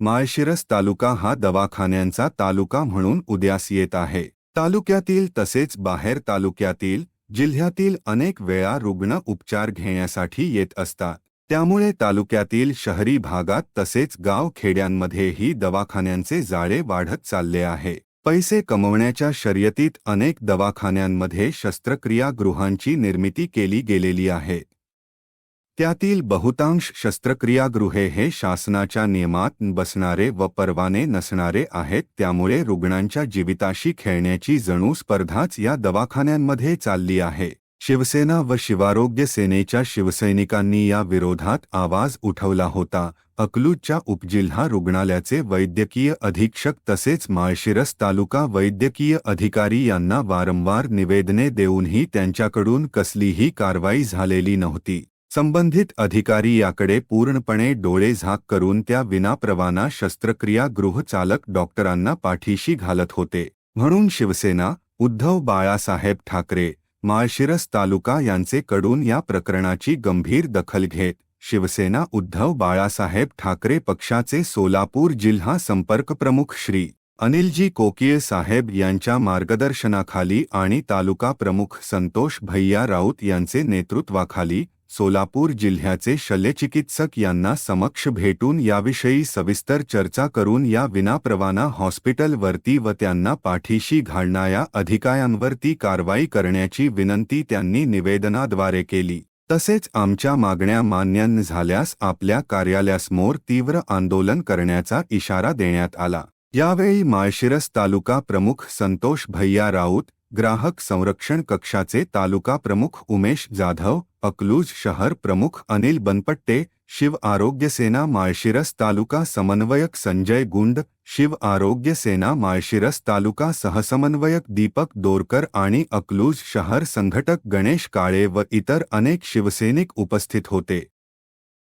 माळशिरस तालुका हा दवाखान्यांचा तालुका म्हणून उद्यास येत आहे. तालुक्यातील तसेच बाहेर तालुक्यातील जिल्ह्यातील अनेक वेळा रुग्ण उपचार घेण्यासाठी येत असतात. त्यामुळे तालुक्यातील शहरी भागात तसेच गाव खेड्यांमध्येही दवाखान्यांचे जाळे वाढत चालले आहे. पैसे कमवण्याच्या शर्यतीत अनेक दवाखान्यांमध्ये शस्त्रक्रियागृहांची निर्मिती केली गेलेली आहे. त्यातील बहुतांश शस्त्रक्रियागृहे हे शासनाच्या नियमात बसणारे व परवाने नसणारे आहेत त्यामुळे रुग्णांच्या जीविताशी खेळण्याची जणू स्पर्धाच या दवाखान्यांमध्ये चालली आहे. शिवसेना व शिवारोग्य सेनेच्या शिवसैनिकांनी या विरोधात आवाज उठवला होता. अकलूजच्या उपजिल्हा रुग्णालयाचे वैद्यकीय अधीक्षक तसेच माळशिरस तालुका वैद्यकीय अधिकारी यांना वारंवार निवेदने देऊनही त्यांच्याकडून कसलीही कारवाई झालेली नव्हती. संबंधित अधिकारी याकडे पूर्णपणे डोळे झाक करून त्या विनाप्रवाना शस्त्रक्रिया गृहचालक डॉक्टरांना पाठीशी घालत होते. म्हणून शिवसेना उद्धव बाळासाहेब ठाकरे माळशिरस तालुका यांचे कडून या प्रकरणाची गंभीर दखल घेत शिवसेना उद्धव बाळासाहेब ठाकरे पक्षाचे सोलापूर जिल्हा संपर्क प्रमुख श्री. अनिलजी कोकिये साहेब यांच्या मार्गदर्शनाखाली आणि तालुका प्रमुख संतोष भैया राऊत यांचे नेतृत्वाखाली सोलापूर जिल्ह्याचे शल्यचिकित्सक यांना समक्ष भेटून याविषयी सविस्तर चर्चा करून या विनाप्रवाना हॉस्पिटलवरती व त्यांना पाठीशी घालणाऱ्या अधिकाऱ्यांवरती कारवाई करण्याची विनंती त्यांनी निवेदनाद्वारे केली. तसेच आमच्या मागण्या मान्य झाल्यास आपल्या कार्यालयासमोर तीव्र आंदोलन करण्याचा इशारा देण्यात आला. यावेळी माळशिरस तालुका प्रमुख संतोष भैया राऊत ग्राहक संरक्षण कक्षाचे तालुका प्रमुख उमेश जाधव अकलूज शहर प्रमुख अनिल बनपट्टे शिव आरोग्य सेना माळशिरस तालुका समन्वयक संजय गुंड शिव आरोग्य सेना माळशिरस तालुका सहसमन्वयक दीपक दोरकर आणि अकलूज शहर संघटक गणेश काळे व इतर अनेक शिवसैनिक उपस्थित होते.